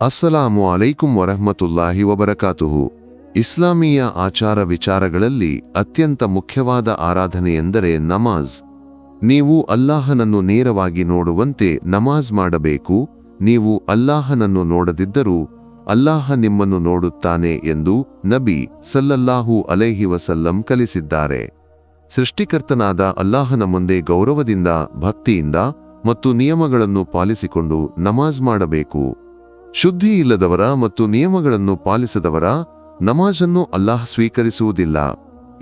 ಅಸ್ಸಲಾಮು ಅಲೈಕುಂ ವರಹಮತುಲ್ಲಾಹಿ ವಬರಕಾತುಹು. ಇಸ್ಲಾಮೀಯ ಆಚಾರ ವಿಚಾರಗಳಲ್ಲಿ ಅತ್ಯಂತ ಮುಖ್ಯವಾದ ಆರಾಧನೆಯೆಂದರೆ ನಮಾಜ್. ನೀವು ಅಲ್ಲಾಹನನ್ನು ನೇರವಾಗಿ ನೋಡುವಂತೆ ನಮಾಜ್ ಮಾಡಬೇಕು. ನೀವು ಅಲ್ಲಾಹನನ್ನು ನೋಡದಿದ್ದರೂ ಅಲ್ಲಾಹ ನಿಮ್ಮನ್ನು ನೋಡುತ್ತಾನೆ ಎಂದು ನಬಿ ಸಲ್ಲಲ್ಲಾಹು ಅಲೈಹಿ ವಸಲ್ಲಂ ಕಲಿಸಿದ್ದಾರೆ. ಸೃಷ್ಟಿಕರ್ತನಾದ ಅಲ್ಲಾಹನ ಮುಂದೆ ಗೌರವದಿಂದ, ಭಕ್ತಿಯಿಂದ ಮತ್ತು ನಿಯಮಗಳನ್ನು ಪಾಲಿಸಿಕೊಂಡು ನಮಾಜ್ ಮಾಡಬೇಕು. ಶುದ್ಧಿ ಇಲ್ಲದವರ ಮತ್ತು ನಿಯಮಗಳನ್ನು ಪಾಲಿಸದವರ ನಮಾಜನ್ನು ಅಲ್ಲಾಹ್ ಸ್ವೀಕರಿಸುವುದಿಲ್ಲ.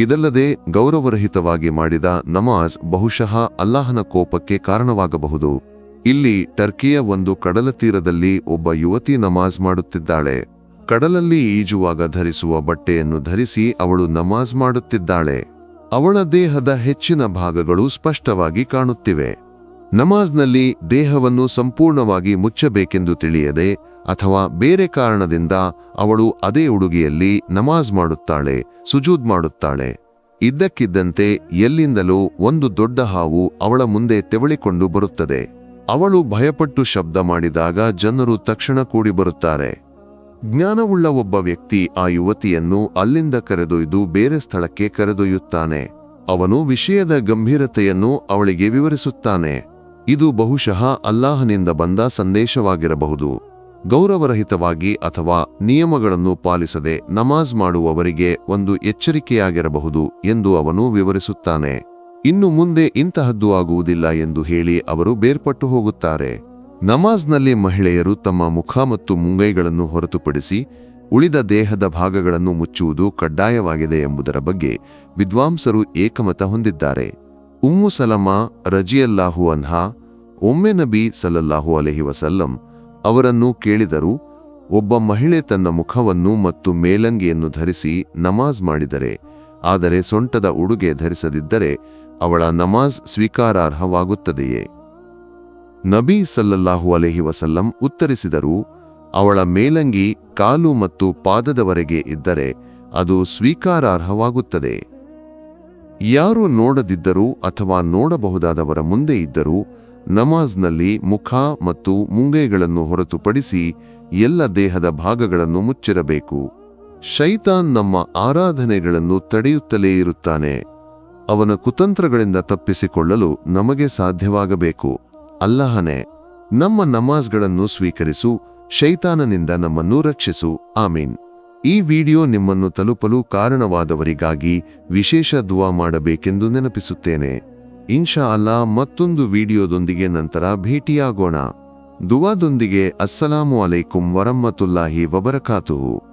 ಇದಲ್ಲದೆ ಗೌರವರಹಿತವಾಗಿ ಮಾಡಿದ ನಮಾಜ್ ಬಹುಶಃ ಅಲ್ಲಾಹನ ಕೋಪಕ್ಕೆ ಕಾರಣವಾಗಬಹುದು. ಇಲ್ಲಿ ಟರ್ಕಿಯ ಒಂದು ಕಡಲ ತೀರದಲ್ಲಿ ಒಬ್ಬ ಯುವತಿ ನಮಾಜ್ ಮಾಡುತ್ತಿದ್ದಾಳೆ. ಕಡಲಲ್ಲಿ ಈಜುವಾಗ ಧರಿಸುವ ಬಟ್ಟೆಯನ್ನು ಧರಿಸಿ ಅವಳು ನಮಾಜ್ ಮಾಡುತ್ತಿದ್ದಾಳೆ. ಅವಳ ದೇಹದ ಹೆಚ್ಚಿನ ಭಾಗಗಳು ಸ್ಪಷ್ಟವಾಗಿ ಕಾಣುತ್ತಿವೆ. ನಮಾಜ್ನಲ್ಲಿ ದೇಹವನ್ನು ಸಂಪೂರ್ಣವಾಗಿ ಮುಚ್ಚಬೇಕೆಂದು ತಿಳಿಯದೆ ಅಥವಾ ಬೇರೆ ಕಾರಣದಿಂದ ಅವಳು ಅದೇ ಉಡುಗೆಯಲ್ಲಿ ನಮಾಜ್ ಮಾಡುತ್ತಾಳೆ, ಸುಜೂದ್ ಮಾಡುತ್ತಾಳೆ. ಇದ್ದಕ್ಕಿದ್ದಂತೆ ಎಲ್ಲಿಂದಲೂ ಒಂದು ದೊಡ್ಡ ಹಾವು ಅವಳ ಮುಂದೆ ತೆವಳಿಕೊಂಡು ಬರುತ್ತದೆ. ಅವಳು ಭಯಪಟ್ಟು ಶಬ್ದ ಮಾಡಿದಾಗ ಜನರು ತಕ್ಷಣ ಕೂಡಿ ಬರುತ್ತಾರೆ. ಜ್ಞಾನವುಳ್ಳ ಒಬ್ಬ ವ್ಯಕ್ತಿ ಆ ಯುವತಿಯನ್ನು ಅಲ್ಲಿಂದ ಕರೆದೊಯ್ದು ಬೇರೆ ಸ್ಥಳಕ್ಕೆ ಕರೆದೊಯ್ಯುತ್ತಾನೆ. ಅವನು ವಿಷಯದ ಗಂಭೀರತೆಯನ್ನು ಅವಳಿಗೆ ವಿವರಿಸುತ್ತಾನೆ. ಇದು ಬಹುಶಃ ಅಲ್ಲಾಹನಿಂದ ಬಂದ ಸಂದೇಶವಾಗಿರಬಹುದು. ಗೌರವರಹಿತವಾಗಿ ಅಥವಾ ನಿಯಮಗಳನ್ನು ಪಾಲಿಸದೆ ನಮಾಜ್ ಮಾಡುವವರಿಗೆ ಒಂದು ಎಚ್ಚರಿಕೆಯಾಗಿರಬಹುದು ಎಂದು ಅವನು ವಿವರಿಸುತ್ತಾನೆ. ಇನ್ನು ಮುಂದೆ ಇಂತಹದ್ದು ಆಗುವುದಿಲ್ಲ ಎಂದು ಹೇಳಿ ಅವರು ಬೇರ್ಪಟ್ಟು ಹೋಗುತ್ತಾರೆ. ನಮಾಜ್ನಲ್ಲಿ ಮಹಿಳೆಯರು ತಮ್ಮ ಮುಖ ಮತ್ತು ಮುಂಗೈಗಳನ್ನು ಹೊರತುಪಡಿಸಿ ಉಳಿದ ದೇಹದ ಭಾಗಗಳನ್ನು ಮುಚ್ಚುವುದು ಕಡ್ಡಾಯವಾಗಿದೆ ಎಂಬುದರ ಬಗ್ಗೆ ವಿದ್ವಾಂಸರು ಏಕಮತ ಹೊಂದಿದ್ದಾರೆ. ಉಮ್ಮು ಸಲಮಾ ರಜಿಯಲ್ಲಾಹು ಅನ್ಹಾ, ಒಮ್ಮೆ ನಬಿ ಸಲ್ಲಲ್ಲಾಹು ಅಲಹಿ ವಸಲ್ಲಂ ಅವರನ್ನು ಕೇಳಿದರು, ಒಬ್ಬ ಮಹಿಳೆ ತನ್ನ ಮುಖವನ್ನು ಮತ್ತು ಮೇಲಂಗಿಯನ್ನು ಧರಿಸಿ ನಮಾಜ್ ಮಾಡಿದರೆ, ಆದರೆ ಸೊಂಟದ ಉಡುಗೆ ಧರಿಸದಿದ್ದರೆ ಅವಳ ನಮಾಜ್ ಸ್ವೀಕಾರಾರ್ಹವಾಗುತ್ತದೆಯೇ? ನಬಿ ಸಲ್ಲಲ್ಲಾಹು ಅಲೆಹಿ ವಸಲ್ಲಂ ಉತ್ತರಿಸಿದರು, ಅವಳ ಮೇಲಂಗಿ ಕಾಲು ಮತ್ತು ಪಾದದವರೆಗೆ ಇದ್ದರೆ ಅದು ಸ್ವೀಕಾರಾರ್ಹವಾಗುತ್ತದೆ. ಯಾರು ನೋಡದಿದ್ದರೂ ಅಥವಾ ನೋಡಬಹುದಾದವರ ಮುಂದೆ ಇದ್ದರೂ ನಮಾಜ್ನಲ್ಲಿ ಮುಖ ಮತ್ತು ಮುಂಗೈಗಳನ್ನು ಹೊರತುಪಡಿಸಿ ಎಲ್ಲ ದೇಹದ ಭಾಗಗಳನ್ನು ಮುಚ್ಚಿರಬೇಕು. ಶೈತಾನ್ ನಮ್ಮ ಆರಾಧನೆಗಳನ್ನು ತಡೆಯುತ್ತಲೇ ಇರುತ್ತಾನೆ. ಅವನ ಕುತಂತ್ರಗಳಿಂದ ತಪ್ಪಿಸಿಕೊಳ್ಳಲು ನಮಗೆ ಸಾಧ್ಯವಾಗಬೇಕು. ಅಲ್ಲಾಹನೇ, ನಮ್ಮ ನಮಾಜ್ಗಳನ್ನು ಸ್ವೀಕರಿಸು, ಶೈತಾನನಿಂದ ನಮ್ಮನ್ನು ರಕ್ಷಿಸು. ಆಮೀನ್. ಈ ವಿಡಿಯೋ ನಿಮ್ಮನ್ನು ತಲುಪಲು ಕಾರಣವಾದವರಿಗಾಗಿ ವಿಶೇಷ ದುವಾ ಮಾಡಬೇಕೆಂದು ನೆನಪಿಸುತ್ತೇನೆ. ಇನ್ಶಾ ಅಲ್ಲಾ ಮತ್ತೊಂದು ವಿಡಿಯೋದೊಂದಿಗೆ ನಂತರ ಭೇಟಿಯಾಗೋಣ. ದುವಾದೊಂದಿಗೆ ಅಸ್ಸಲಾಮು ಅಲೈಕುಂ ವರಮ್ಮತುಲ್ಲಾಹಿ ವಬರಕಾತುಹು.